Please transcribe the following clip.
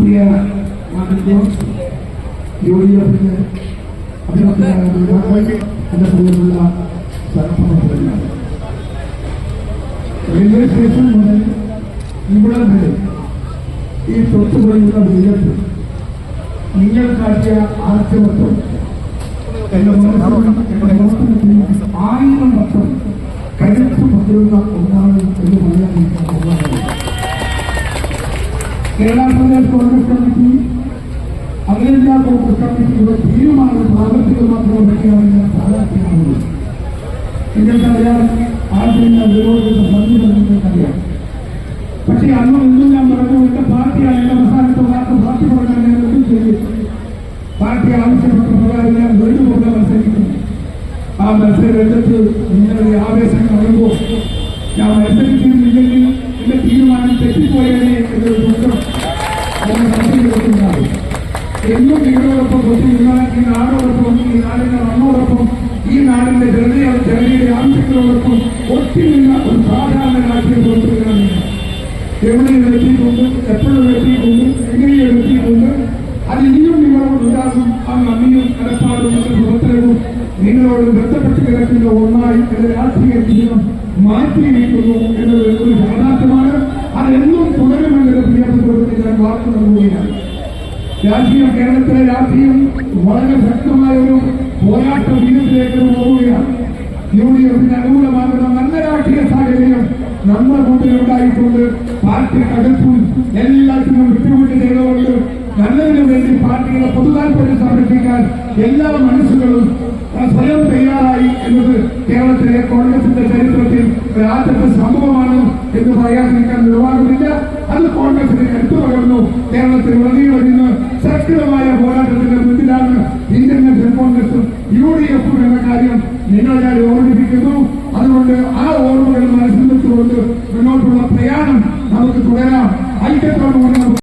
പ്രിയ railway station മുതൽ ഇവിടെ വരെ ഈ തൊട്ടുപോയുള്ള വിലക്ക് നിങ്ങൾ കാട്ടിയ ആർജവത്വം എന്റെ ആയിരം വർഷം കരുത്ത് ഒന്നാണ് എന്ന് പറയാൻ എനിക്ക് അഭിമാനമുണ്ട്. കേരള പ്രദേശ് കോൺഗ്രസ് കമ്മിറ്റി അഖിലേന്ത്യാ കോൺഗ്രസ് കമ്മിറ്റിയുടെ തീരുമാനം പ്രാവർത്തികമാക്കുന്നതൊക്കെയാണ് ഞാൻ സ്ഥാനാർത്ഥിയാകുന്നത്. നിങ്ങൾക്കറിയാം ആദ്യം ഞാൻ വിരോധിച്ച സമീപനം നിങ്ങൾക്കറിയാം പക്ഷേ അന്ന് ഇന്നും ഞാൻ പറഞ്ഞു എന്റെ പാർട്ടിയാണ് എന്റെ അവസാനത്തെ വാർത്ത പാർട്ടി പറഞ്ഞാൽ ഞാൻ ഒന്നും ചെയ്യും പാർട്ടി ആവശ്യപ്പെട്ട പ്രകാരം ഞാൻ വേണ്ടുപോലെ മത്സരിക്കുന്നു. ആ മത്സര രംഗത്ത് നിങ്ങളുടെ ആവേശം കാണുമ്പോൾ ഞാൻ മത്സരിച്ചിരുന്നില്ലെങ്കിൽ എന്റെ തീരുമാനം തെറ്റിപ്പോയാലേ എന്നൊരു നിന്നാൽ ഈ നാടോടൊപ്പം ഈ നാടിന്റെ നമ്മോടൊപ്പം ഈ നാടിന്റെ ജനതയ ജനതയുടെ ആവശ്യങ്ങളോടൊപ്പം ഒത്തിരിക്കുന്ന ഒരു സാധാരണ രാഷ്ട്രീയ പ്രവർത്തകരാണ്. എവിടെ എത്തിയിട്ടുണ്ട് എപ്പോഴും എത്തിയിട്ടുണ്ട് എങ്ങനെയും എത്തിയിട്ടുണ്ട് അത് ഇനിയും നിങ്ങളോട് ഉണ്ടാകും ആ നന്ദിയും കടപ്പാടും പ്രവർത്തനവും നിങ്ങളോട് ബന്ധപ്പെട്ട് കിടക്കുന്ന ഒന്നായി എന്റെ രാഷ്ട്രീയ ജീവിതം മാറ്റിയിരിക്കുന്നു എന്നത് ഒരു യാഥാർത്ഥ്യമാണ് അതെന്നും തുടരുമെന്നത് പ്രിയപ്പെട്ടവർക്ക് ഞാൻ വാക്ക് നൽകുകയാണ് രാഷ്ട്രീയം കേരളത്തിലെ രാഷ്ട്രീയം വളരെ ശക്തമായ ഒരു പോരാട്ട വീരത്തിലേക്ക് പോവുകയാണ് യു ഡി എഫിന് അനുകൂലമാകുന്ന നല്ല രാഷ്ട്രീയ സാഹചര്യം നമ്മുടെ കൂട്ടിലുണ്ടായിട്ടുണ്ട്. പാർട്ടി അടുത്തും എല്ലാത്തിനും വിട്ടുവിട്ട് ചെയ്തുകൊണ്ട് നല്ലതിനു വേണ്ടി പാർട്ടിയുടെ പൊതുതാൽപര്യം സംരക്ഷിക്കാൻ എല്ലാ മനസ്സുകളും സ്വയം തയ്യാറായി എന്നത് കേരളത്തിലെ കോൺഗ്രസിന്റെ ചരിത്രത്തിൽ ഒരാദ്യത്തെ സംഭവമാണ് എന്ന് പറയാതിരിക്കാൻ നിർവാഹമില്ല. അത് കോൺഗ്രസിനെ എടുത്തു പകർന്നു കേരളത്തിൽ ഉടനീളം ഇന്ന് ശക്തമായ പോരാട്ടത്തിന്റെ മുന്നിലാണ് ഇന്ത്യൻ നാഷണൽ കോൺഗ്രസും യു ഡി എഫും എന്ന കാര്യം നിങ്ങളെ ഞാൻ ഓർമ്മിപ്പിക്കുന്നു. അതുകൊണ്ട് ആ ഓർമ്മകൾ